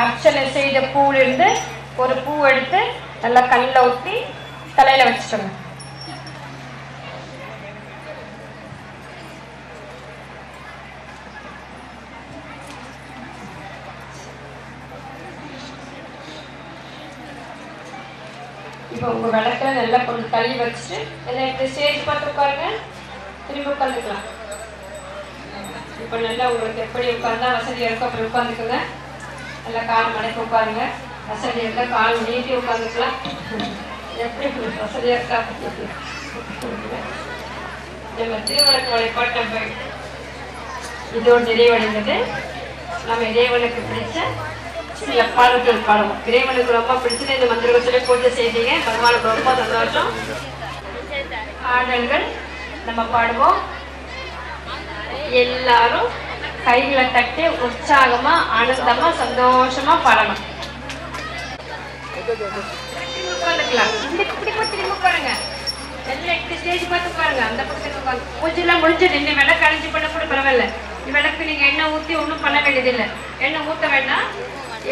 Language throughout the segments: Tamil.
அர்ச்சனை செய்த பூவிலிருந்து ஒரு பூ எடுத்து நல்லா கல்லில் ஊற்றி தலையில வச்சுட்டோங்க. இப்போ உங்க விளக்குல நல்லா கொஞ்சம் தள்ளி வச்சுட்டு எல்லாம் இந்த ஸ்டேஜ் பார்த்து உட்காருங்க திரும்பி உட்காந்துக்கலாம் இப்போ நல்லா உங்களுக்கு எப்படி உட்காந்தா வசதியாக இருக்கோ அப்படி உட்காந்துக்குங்க நல்லா கால் மடக்கி உட்காருங்க. வசதி இருந்தால் கால் நீட்டி உட்காந்துக்கலாம். எப்படி வசதியாக இருக்கா? நம்ம திருவிளக்கு வழிபாட்டம் போயிட்டு இதோடு நிறைவடைந்தது. நம்ம இறைவனுக்கு பிடிச்ச சில பாடல்கள் பாடுவோம் இறைவனுக்கு ரொம்ப பிடிச்சது இந்த மந்திர பூஜை செய்தீங்க. பகவானுக்கு ரொம்ப சந்தோஷம். பாடல்கள் நம்ம பாடுவோம். எல்லாரும் கைகளை தட்டி உற்சாகமா ஆனந்தமா சந்தோஷமா பாடணும். உட்காந்துக்கலாம். போய் உட்காருங்க எல்லாம் பார்த்து அந்த உட்காந்து. விளக்கு அழிஞ்சு பண்ண கூட பரவாயில்ல. நீங்க எண்ணெய் ஊத்தி ஒன்றும் பண்ண வேண்டியதில்லை. எண்ணெய் ஊத்த வேண்டாம்.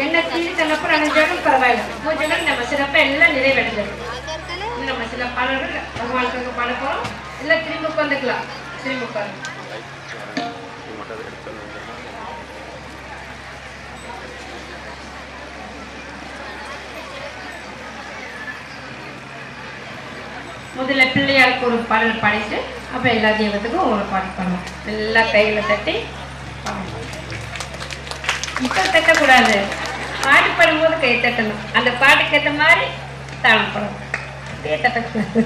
எண்ணெய் தீனி தள்ளப்போ அணிஞ்சாலும் பரவாயில்ல. பூஜைகள் நம்ம சிறப்பா எல்லாம் நிறைவடைஞ்சது. நம்ம சில பாடல்கள் பகவானுக்கு பாட போறோம். எல்லாம் திரும்பி உட்காந்துக்கலாம். திரும்பி உட்காந்து முதல்ல பிள்ளையாளுக்கு ஒரு பாடல் பாடிட்டு அப்புறம் எல்லா தெய்வத்துக்கும் ஒரு பாடல் பாடணும் எல்லா கையில் தட்டி. இப்போ தட்டக்கூடாது. பாட்டு பாடும்போது கை தட்டணும். அந்த பாட்டுக்கு ஏற்ற மாதிரி தாளம் போடணும். அப்படியே தட்டக்கூடாது.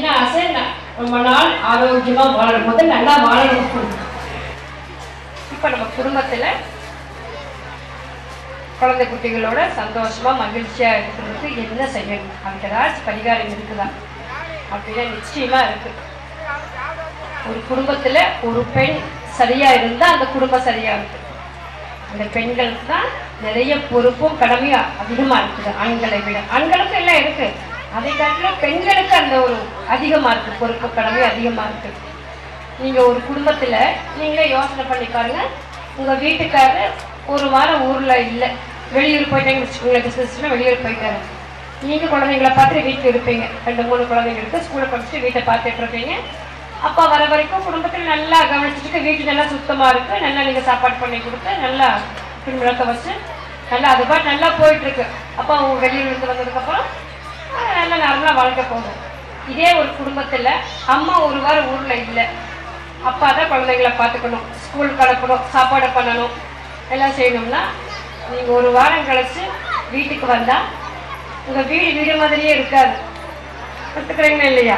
என்ன ஆசை? நான் ரொம்ப நாள் ஆரோக்கியமா வாழணும். போது நல்லா வாழணும். இப்ப நம்ம குடும்பத்துல குழந்தை குட்டிகளோட சந்தோஷமா மகிழ்ச்சியா இருக்கிறதுக்கு என்ன செய்யணும்? அதுக்கு ஏதாச்சும் பரிகாரம் இருக்குதா? அப்படின்னா நிச்சயமா இருக்கு. ஒரு குடும்பத்துல ஒரு பெண் சரியா இருந்தா அந்த குடும்பம் சரியா இருக்கு. அந்த பெண்களுக்கு தான் நிறைய பொறுப்பும் கடமையும் அதிகமா இருக்குது. ஆண்களை விட. ஆண்களுக்கு எல்லாம் இருக்கு. அதை காட்டிலும் பெண்களுக்கு அந்த ஒரு அதிகமாக இருக்குது பொறுப்பு கடமை அதிகமாக இருக்குது நீங்கள் ஒரு குடும்பத்தில் நீங்களே யோசனை பண்ணி பாருங்கள் உங்கள் வீட்டுக்காரர் ஒரு வாரம் ஊரில் இல்லை. வெளியூர் போயிட்டாங்க வச்சுக்கோங்களேன் பிசினஸ்ல வெளியூர் போயிட்டாரு. நீங்கள் குழந்தைங்களை பார்த்து வீட்டில் இருப்பீங்க. ரெண்டு மூணு குழந்தைங்களுக்கு ஸ்கூலை படிச்சுட்டு வீட்டை பார்த்துட்டு இருப்பீங்க. அப்பா வர வரைக்கும் குடும்பத்தில் நல்லா கவனிச்சுட்டு வீட்டு நல்லா சுத்தமாக இருக்குது நல்லா நீங்கள் சாப்பாடு பண்ணி கொடுத்து நல்லா பின் விளக்க வச்சு நல்லா அது பாட்டு நல்லா போயிட்டுருக்கு அப்போ அப்பா அவங்க வெளியூர் இருந்து வந்ததுக்கப்புறம் நல்லா நார்மலாக வாழ்க்கை போகும். இதே ஒரு குடும்பத்தில் அம்மா ஒரு வாரம் ஊரில் இல்லை. அப்பா தான் குழந்தைங்களை பார்த்துக்கணும். ஸ்கூலுக்கு அனுப்பணும் சாப்பாடு பண்ணணும் எல்லாம் செய்யணும்னா நீங்கள் ஒரு வாரம் கழித்து வீட்டுக்கு வந்தால் உங்கள் வீடு வீடு மாதிரியே இருக்காது. ஒத்துக்கிறீங்களா இல்லையா?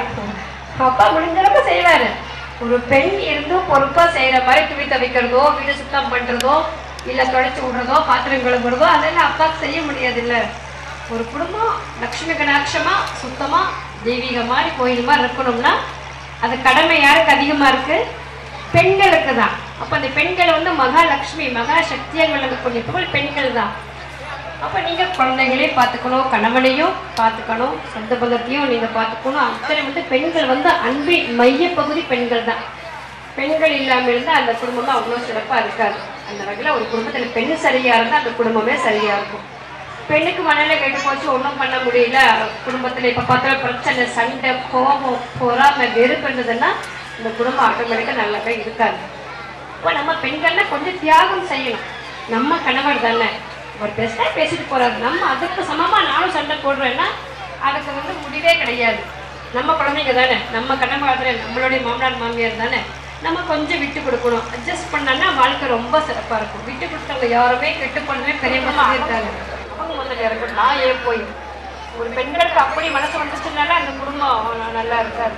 அப்பா முடிஞ்சளவுக்கு செய்வார். ஒரு பெண் இருந்தும் பொறுப்பாக செய்கிற மாதிரி துணி துவைக்கிறதோ வீடு சுத்தம் பண்ணுறதோ இல்லை தொடச்சி விடுறதோ பாத்திரம் கழுவுறதோ அதெல்லாம் அப்பாவுக்கு செய்ய முடியாது இல்லை ஒரு குடும்பம் லக்ஷ்மி கடாட்சமா சுத்தமா தெய்வீக மாதிரி கோயில் மாதிரி இருக்கணும்னா அது கடமை யாருக்கு அதிகமா இருக்கு? பெண்களுக்கு தான். அப்ப அந்த பெண்கள் வந்து மகாலட்சுமி மகா சக்தியாக விளங்கக்கூடிய புகழ் பெண்கள் தான். அப்ப நீங்க குழந்தைகளே பார்த்துக்கணும் கணவனையும் பார்த்துக்கணும் சொந்த பந்தத்தையும் நீங்க பார்த்துக்கணும். அத்தனை வந்து பெண்கள் வந்து அன்பின் மையப்பகுதி பெண்கள் தான். பெண்கள் இல்லாம இருந்தா அந்த குடும்பம் அவ்வளோ சிறப்பா இருக்காது. அந்த வகையில ஒரு குடும்பத்துல பெண் சரியா இருந்தா அந்த குடும்பமே சரியா இருக்கும். பெண்ணுக்கு மனநிலை கெட்டு போச்சு ஒன்றும் பண்ண முடியல. குடும்பத்துல இப்ப பார்த்தாலும் பிரச்சனை சண்டை கோபம் பொறாமை வெறுப்பு இருந்ததுன்னா இந்த குடும்பம் ஆட்டோமேட்டிக்கா நல்லாவே இருக்காது இப்போ நம்ம பெண்கள்னா கொஞ்சம் தியாகம் செய்யணும். நம்ம கணவர் தானே. ஒரு பேசினா பேசிட்டு போறாரு. நம்ம அதுக்கு சமமா நானும் சண்டை போடுறேன்னா அதுக்கு வந்து முடிவே கிடையாது. நம்ம குழந்தைங்க தானே. நம்ம கணவர் தானே நம்மளுடைய மாமனார் மாமியார் தானே. நம்ம கொஞ்சம் விட்டு கொடுக்கணும். அட்ஜஸ்ட் பண்ணோம்னா வாழ்க்கை ரொம்ப சிறப்பா இருக்கும். விட்டு கொடுத்தவங்க யாருமே கெட்டு பண்ணவே பெரியவங்க இருக்காங்க அவங்க முதல்ல நான் ஏன் போய்? ஒரு பெண்களுக்கு அப்படி மனசு வந்துச்சுனால அந்த குடும்பம் நல்லா இருக்காது.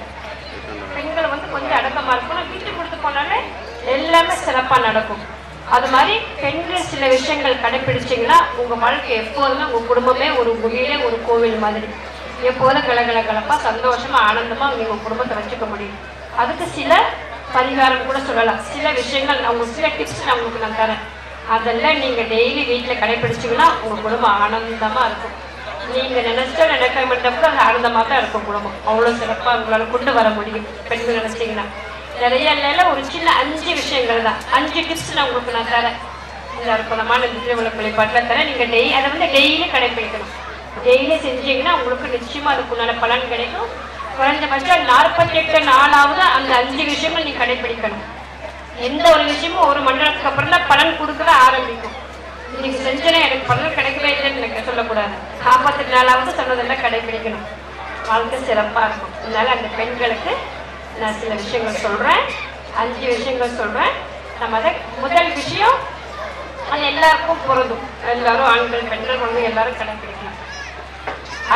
பெண்கள் வந்து கொஞ்சம் அடக்கமா இருக்கணும். விட்டு கொடுத்து போனாலே எல்லாமே சிறப்பா நடக்கும். அது மாதிரி பெண்கள் சில விஷயங்கள் கடைபிடிச்சீங்கன்னா உங்க வாழ்க்கை எப்போதுமே உங்க குடும்பமே ஒரு குடியிலே ஒரு கோவில் மாதிரி. எப்போதும் கிளகல கலப்பா சந்தோஷமா ஆனந்தமா நீங்க உங்க குடும்பத்தை வச்சுக்க முடியும். அதுக்கு சில பரிகாரம் கூட சொல்லலாம். சில விஷயங்கள் நான் உங்களுக்கு சில டிப்ஸ் நான் உங்களுக்கு நான் தரேன். அதெல்லாம் நீங்கள் டெய்லி வீட்டில் கடைபிடிச்சீங்கன்னா உங்கள் குடும்பம் ஆனந்தமாக இருக்கும். நீங்கள் நினச்சா நினைக்க மாட்டப்போ அது ஆனந்தமாக தான் இருக்கும் குடும்பம். அவ்வளோ சிறப்பாக உங்களால் கொண்டு வர முடியும் பெண்கள் நினச்சிங்கன்னா. நிறைய இல்லைல ஒரு சின்ன அஞ்சு விஷயங்கள் தான். அஞ்சு டிப்ஸ் நான் உங்களுக்கு நான் தரேன். இந்த அற்புதமான திருவிழா வழிபாட்டில் தரேன். நீங்கள் டெய் அதை வந்து டெய்லி கடைப்பிடிக்கணும். டெய்லி செஞ்சீங்கன்னா உங்களுக்கு நிச்சயமாக அதுக்குண்டான பலன் கிடைக்கும். குறைஞ்சபட்சம் நாற்பத்தி எட்டு நாளாவது அந்த அஞ்சு விஷயங்கள் நீங்கள் கடைப்பிடிக்கணும். எந்த ஒரு விஷயமும் ஒரு மண்டலத்துக்கு அப்புறம் தான் பலன் கொடுக்கற ஆரம்பிக்கும். இன்னைக்கு செஞ்சனே எனக்கு பலன் கிடைக்கவே இல்லைன்னு எனக்கு சொல்லக்கூடாது. நாற்பத்தி நாளாவது சொன்னதெல்லாம் கடைபிடிக்கணும். வாழ்க்கை சிறப்பாக இருக்கும். அதனால அந்த பெண்களுக்கு நான் சில விஷயங்கள் சொல்கிறேன் அஞ்சு விஷயங்கள் சொல்கிறேன் நம்ம அதை முதல் விஷயம் அது எல்லாருக்கும் பொருந்தும். எல்லாரும் ஆண்கள் பெண்கள் குழந்தைங்க எல்லாரும் கடைபிடிக்கலாம்.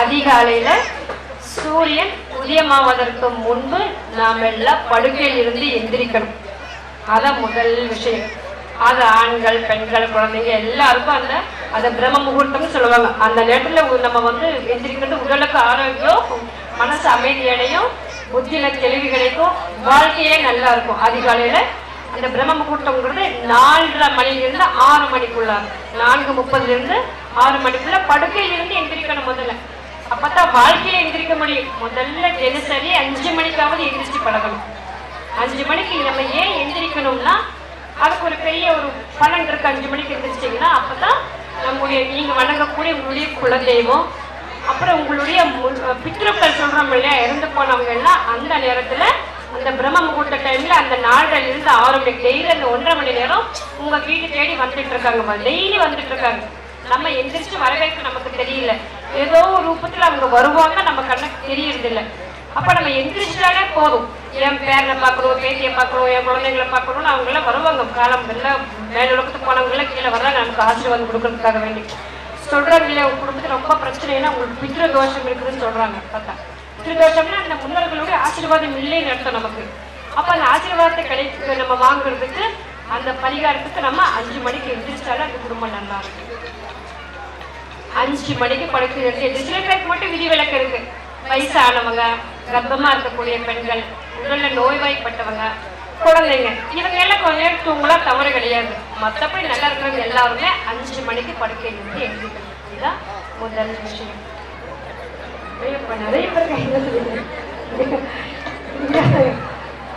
அதிகாலையில் சூரியன் உதயமாவதற்கு முன்பு நாம் எல்லாம் படுக்கையில் இருந்து எந்திரிக்கணும். அதான் முதல் விஷயம். அது ஆண்கள் பெண்கள் குழந்தைங்க எல்லாருக்கும் அந்த அதை பிரம்ம முகூர்த்தம்னு சொல்லுவாங்க. அந்த நேரத்தில் நம்ம வந்து எந்திரிக்கிறது உடலுக்கு ஆரோக்கியம் மனசு அமைதியடையும் புத்தியில தெளிவு கிடைக்கும் வாழ்க்கையே நல்லா இருக்கும். அதிகாலையில் அந்த பிரம்ம முகூர்த்தம்ங்கிறது நாலரை மணிலிருந்து ஆறு மணிக்குள்ள நான்கு முப்பதுலேருந்து ஆறு மணிக்குள்ள படுக்கையிலிருந்து எந்திரிக்கணும் முதல்ல. அப்பதான் வாழ்க்கையில எந்திரிக்க முடியும். முதல்ல தினசரி அஞ்சு மணிக்காவது எந்திரிச்சு பழகணும். அஞ்சு மணிக்கு நம்ம ஏன் எந்திரிக்கணும்னா அதுக்கு ஒரு பெரிய ஒரு பலன் இருக்கு அஞ்சு மணிக்கு எழுந்திரிச்சிட்டிங்கன்னா அப்போ தான் நம்முடைய நீங்கள் வணங்கக்கூடிய உங்களுடைய குலதெய்வம். அப்புறம் உங்களுடைய பித்ருக்கள் சொல்கிறோம் இல்லையா இறந்து போனவங்க எல்லாம் அந்த நேரத்தில் அந்த பிரம்ம முகூர்த்த டைம்ல அந்த நாலரை இருந்து ஆறு மணி டெய்லி அந்த ஒன்றரை மணி நேரம் உங்க வீடு தேடி வந்துட்டு இருக்காங்க டெய்லி வந்துட்டு இருக்காங்க. நம்ம எந்திரிச்சு வரவேற்க நமக்கு தெரியல. ஏதோ ஒரு ரூபத்துல அவங்க வருவாங்க நம்ம கண்ணுக்கு தெரியறது அப்ப நம்ம எந்திரிச்சிட்டாலே போதும். என் பேரனை பார்க்கணும் பேத்தியை பார்க்கணும் என் குழந்தைங்களை பார்க்கணும்னு அவங்க எல்லாம் வருவாங்க. காலம் எல்லாம் மேலுலகத்துக்கு போனவங்க கீழே வர்றாங்க நமக்கு ஆசீர்வாதம் கொடுக்கறதுக்காக வேண்டி சொல்கிறாங்க இல்லையா உங்க குடும்பத்தில் ரொம்ப பிரச்சனைனா உங்களுக்கு பித்ரு தோஷம் இருக்குதுன்னு சொல்றாங்க. பார்த்தா பித்ருதோஷம்னா அந்த முன்னோர்களுடைய ஆசீர்வாதம் இல்லைன்னு அர்த்தம் நமக்கு. அப்ப அந்த ஆசீர்வாதத்தை கிடைத்து நம்ம வாங்குறதுக்கு அந்த பரிகாரத்துக்கு நம்ம அஞ்சு மணிக்கு எந்திரிச்சாலும் அந்த குடும்பம் நல்லா இருக்கு. அஞ்சு மணிக்கு படுக்க வேண்டியது சில பேருக்கு மட்டும் விதிவிலக்கு இருக்கு. வயசானவங்க கர்ப்பமா இருக்கக்கூடிய பெண்கள் உடல்ல நோய்வாய்ப்பட்டவங்க குழந்தைங்க இவங்க எல்லாம் கொஞ்ச நேரம் தூங்கலாம் தவறு கிடையாது. மற்றபடி நல்லா இருக்கிறவங்க எல்லாருமே அஞ்சு மணிக்கு படுக்கை இருந்து எழுதிக்கணும் இதுதான் முதல் விஷயம். நிறைய பேர் நிறைய பேர்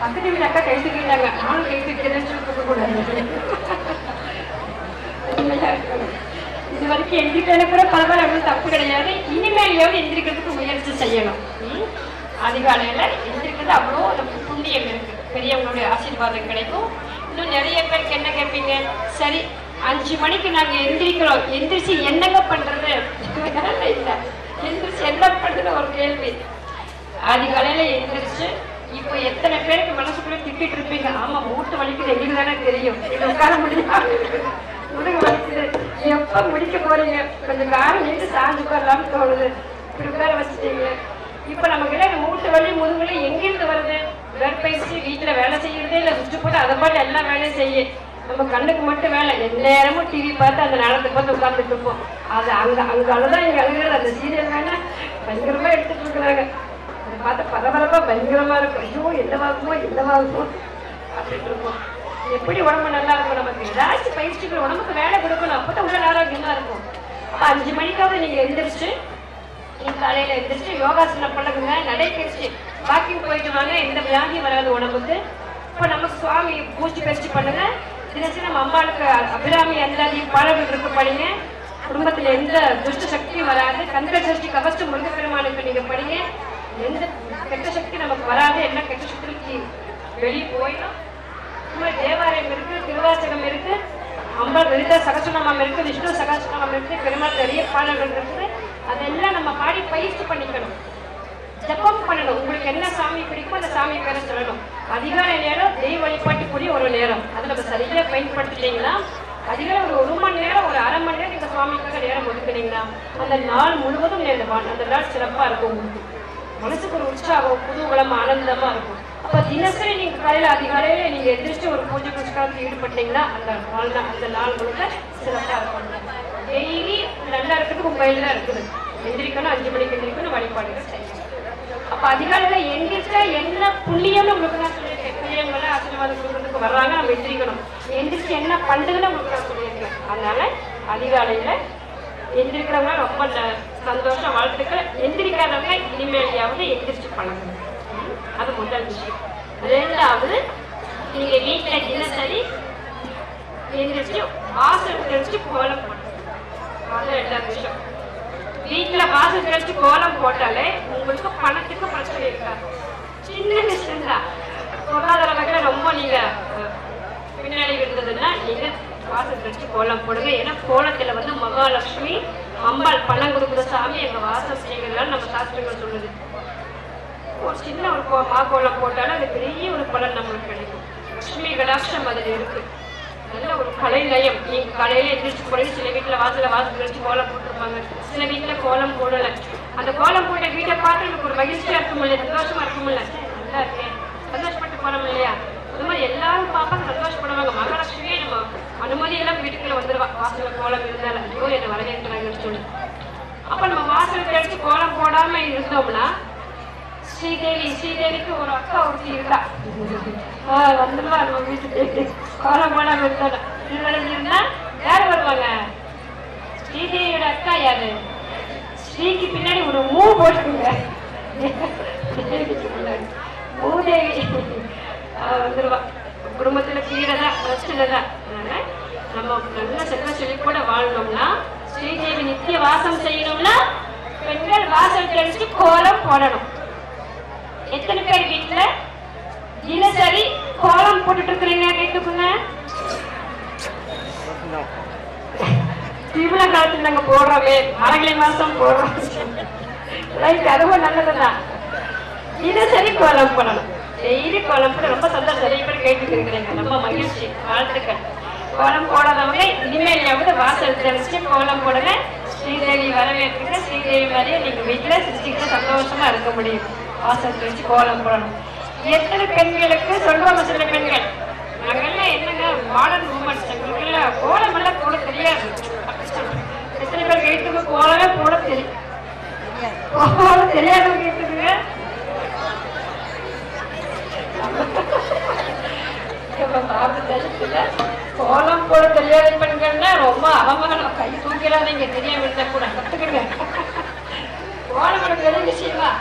பக்கத்து அக்கா கை தூக்கிட்டாங்க நானும் கை தூக்கிறேன்னு சொல்லி தூக்கக்கூடாது இது வரைக்கும் எந்திரிக்கிறது கூட பரவாயில்ல தப்பு கிடையாது. இனிமேல் இனிமேலையாவது எந்திரிக்கிறதுக்கு முயற்சி செய்யணும். அதிகாலையில் எழுந்திருக்கிறது அவ்வளோ அந்த புண்ணியம் இருக்குது பெரியவங்களுடைய ஆசீர்வாதம் கிடைக்கும். இன்னும் நிறைய பேருக்கு என்ன கேட்பீங்க? சரி அஞ்சு மணிக்கு நாங்கள் எந்திரிக்கிறோம். எந்திரிச்சு என்னங்க பண்ணுறது இல்லை. எந்திரிச்சு என்ன பண்ணுறது ஒரு கேள்வி. அதிகாலையில் எந்திரிச்சு இப்போ எத்தனை பேருக்கு மனசுக்குள்ளே திட்டிட்டு இருப்பீங்க? ஆமாம் மூட்டு வலிக்குது. எங்களுக்கு தானே தெரியும். உட்கார முடியாது. முதுகு வலிக்குது. எப்போ முடிக்க போறீங்க? கொஞ்சம் காரம் நின்று சாஞ்சு உட்காரலாம்னு தோணுது. இப்படி உட்கார வச்சுட்டீங்க. இப்ப நமக்கு எல்லாம் மூட்டு வலி முதுகு எங்கிருந்து வருது? உடற்பயிற்சி வீட்டுல வேலை செய்யறதே இல்ல சுற்று போட்டு அதை பாட்டு எல்லா வேலையும் செய்ய. நம்ம கண்ணுக்கு மட்டும் வேலை. எந்நேரமும் டிவி பார்த்து அந்த நேரத்தை பார்த்து உட்கார்ந்துட்டு இருப்போம். அது அங்க அங்க அழுதான் இங்க அழுகிறது. அந்த சீரியல் வேணா பயங்கரமா எடுத்துட்டு இருக்கிறாங்க. அதை பார்த்து பரபரப்பா பயங்கரமா இருக்கும். ஐயோ என்னவாகுமோ என்னவாகுமோ அப்படின்னு இருப்போம். எப்படி உடம்பு நல்லா இருக்கும்? நமக்கு ஏதாச்சும் பயிற்சிகள் உடம்புக்கு வேலை கொடுக்கணும். அப்பதான் உடல் ஆரோக்கியமா இருக்கும். அப்ப அஞ்சு மணிக்காவது நீங்க எழுந்திரிச்சு காலையில் எழுந்திரிச்சு யோகாசனம் பண்ணுங்க நடைபயிற்சி. வாக்கிங் போயிட்டு வாங்க எந்த வியாதியும் வராது உடம்புக்கு. இப்போ நம்ம சுவாமி பூஜை பயிற்சி பண்ணுங்க. தினச்சு நம்ம அம்மாளுக்கு அபிராமி அந்தாதி பாடல்கள் இருக்கு படிங்க குடும்பத்தில் எந்த துஷ்ட சக்தியும் வராது. கந்த சஷ்டி கவசம் முருகப்பெருமானுக்கு நீங்கள் படிங்க. எந்த கெட்ட சக்தி நமக்கு வராது. என்ன கெட்ட சக்திக்கு வெளியே போயிடும். தேவாலயம் இருக்கு திருவாசகம் இருக்கு. அம்பாள் விருத சகசநாமம் இருக்கு விஷ்ணு சகசநாமம் இருக்கு பெருமாள் நிறைய பாடல்கள் இருக்குது அதெல்லாம் நம்ம பாடி பயிற்சி பண்ணிக்கணும். ஜப்பம் பண்ணணும். உங்களுக்கு என்ன சாமி பிடிக்கும் அந்த சாமி பேரை சொல்லணும். அதிகாலை நேரம் தெய்வ வழிபாட்டுக்குரிய ஒரு நேரம். அதை நம்ம சரியாக பயன்படுத்திட்டீங்கன்னா அதிகாலை ஒரு ஒரு மணி நேரம் ஒரு அரை மணி நேரம் நீங்க சுவாமிக்காக நேரம் ஒதுக்குனீங்கன்னா அந்த நாள் முழுவதும் நேரம் அந்த நாள் சிறப்பாக இருக்கும் உங்களுக்கு. மனசுக்கு ஒரு உற்சாகம் குதூகலம் ஆனந்தமாக இருக்கும். அப்போ தினசரி நீங்கள் காலையில் அதிகாலையில் நீங்கள் எதிர்த்து ஒரு பூஜை புஷ்காரத்தில் ஈடுபட்டீங்கன்னா அந்த நாள் தான். அந்த நாள் முழுக்க சிறப்பாக இருக்கும். டெய்லி எல்லாத்துக்கும் இருக்கிறதுக்கு தான் இருக்குது. எந்திரிக்கணும் அஞ்சு மணிக்கு எந்திரிக்கணும் வழிபாடுகள் செய்யணும். அப்ப அதிகாலையில எந்திரிச்சா என்ன புண்ணியம்னு உங்களுக்கு நான் சொல்லியிருக்கேன். பிள்ளைங்களை ஆசீர்வாதம் கொடுக்கறதுக்கு வர்றாங்க நம்ம எந்திரிக்கணும். எந்திரிச்சு என்ன பண்ணுறதுன்னு உங்களுக்கு நான் சொல்லியிருக்கேன். அதனால அதிகாலையில எந்திரிக்கிறவங்க ரொம்ப சந்தோஷம் வாழ்த்துக்கள். எந்திரிக்காதவங்க இனிமேலையாவது எந்திரிச்சு பழகணும் அது முதல் விஷயம். ரெண்டாவது நீங்க வீட்டுல தினசரி எந்திரிச்சு ஆசிரியர் தெரிஞ்சு கோலம் போடணும். அது ரெண்டாவது விஷயம் வீட்டில் வாசல் தெளிச்சு கோலம் போட்டாலே உங்களுக்கு பணத்துக்கு பிரச்சனை இருக்காது. சின்ன விஷயம் தான். பொருளாதார வகையில் ரொம்ப நீங்க பின்னாடி இருந்ததுன்னா நீங்க வாசல் தெளிச்சு கோலம் போடுங்க. ஏன்னா கோலத்தில் வந்து மகாலட்சுமி அம்பாள் பணம் கொடுக்குற சாமி எங்க வாசல் செய்கிறதால நம்ம சாஸ்திரங்கள் சொல்லுது. ஒரு சின்ன ஒரு கோ- மாக்கோலம் போட்டாலும் அது பெரிய ஒரு பலன் நம்மளுக்கு கிடைக்கும். லட்சுமி கடாஷ்டம் அதில் இருக்குது நல்ல ஒரு கலை நயம் நீங்க காலையில எந்திரிச்சு போறீங்க சில வீட்டுல வாசல வாசல் கழிச்சு கோலம் போட்டிருப்பாங்க. சில வீட்டுல கோலம் போடலை. அந்த கோலம் போட்ட வீட்டை பார்த்து எனக்கு ஒரு மகிழ்ச்சியா சந்தோஷமாக சந்தோஷமா இருக்குமில்ல? நல்லா இருக்கேன் சந்தோஷப்பட்டு போனோம் இல்லையா? அது மாதிரி எல்லாரும் பார்ப்பாங்க சந்தோஷப்படுவாங்க. மகாலட்சுமியே நம்ம அனுமதியெல்லாம் வீட்டுக்குள்ள வந்துருவா. வாசல்ல கோலம் இருந்தாலும் ஐயோ என்னை வரவேற்கிறாங்கன்னு சொல்லி. அப்ப நம்ம வாசல் தெளிச்சு கோலம் போடாம இருந்தோம்னா ஸ்ரீதேவி ஸ்ரீதேவிக்கு ஒரு அக்கா ஒருத்தி இருக்கா. ஆஹ் நம்ம வீட்டுக்கு. கோலம் போடாம இருந்தா இருந்தா யார் வருவாங்க? ஸ்ரீதேவியோட அக்கா யாரு? ஸ்ரீக்கு பின்னாடி ஒரு மூ போட்டுருங்க தேவிக்கு முன்னாடி. மூதேவி ஆஹ் வந்துருவா. குடும்பத்துல கீழே தான் பிரச்சனை தான். நம்ம நல்ல செல்வ செழிப்போட வாழணும்னா ஸ்ரீதேவி நித்திய வாசம் செய்யணும்னா பெண்கள் வாசல் தெளிச்சு கோலம் போடணும். எத்தனை பேர் வீட்டில் தினசரி கோலம் போட்டுட்டு இருக்கிறீங்க கேட்டுக்குங்க திருவிழா காலத்துல நாங்க போடுறோமே மரங்களை மாசம் போடுறோம். ரைட் அதுவும் நல்லதுதான் தினசரி கோலம் போடணும். டெய்லி கோலம் போட ரொம்ப சந்தோஷம். நிறைய பேர் கேட்டுட்டு இருக்கிறீங்க ரொம்ப மகிழ்ச்சி. வாழ்த்துக்கள். கோலம் போடாதவங்க இனிமேலையாவது வாசல் தெரிஞ்சு கோலம் போடுங்க. ஸ்ரீதேவி வரவேற்றுங்க ஸ்ரீதேவி மாதிரியே நீங்க வீட்டுல சிரிச்சுக்கிட்டு சந்தோஷமா இருக்க முடியும். வாசல் தெரிஞ்சு கோலம் போடணும். எத்தனை பெண்களுக்கு சொல்லுவாங்க சில பெண்கள். நாங்கெல்லாம் என்னங்க மாடர்ன் உமன்ஸ் எங்களுக்கு கோலம் எல்லாம் போட தெரியாது. எத்தனை பேர் கைத்துக்கு கோலமே போட தெரியும். கோலம் தெரியாதவங்க கைத்துக்குங்க கோலம் போட தெரியாத பெண்கள்னா ரொம்ப அவமானம். கை தூக்கிறாதீங்க தெரியாம இருந்தா கூட. கத்துக்கிடுங்க. கோலம் போட பெரிய விஷயமா?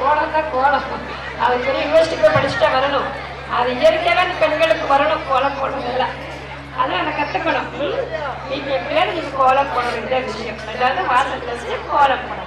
கோலம் தான் கோலம். அது பெரிய யூனிவர்சிட்டி போய் படிச்சுட்டா வரணும். அது இயற்கையாவே அந்த பெண்களுக்கு வரணும் கோலம் போடுறதெல்லாம் அதான் அதை கத்துக்கணும். ம்? வீட்டுல எப்படியாவது நீங்கள் கோலம் போடணும் இந்த விஷயம். எல்லாரும் வாசல் வச்சு கோலம் போடணும்.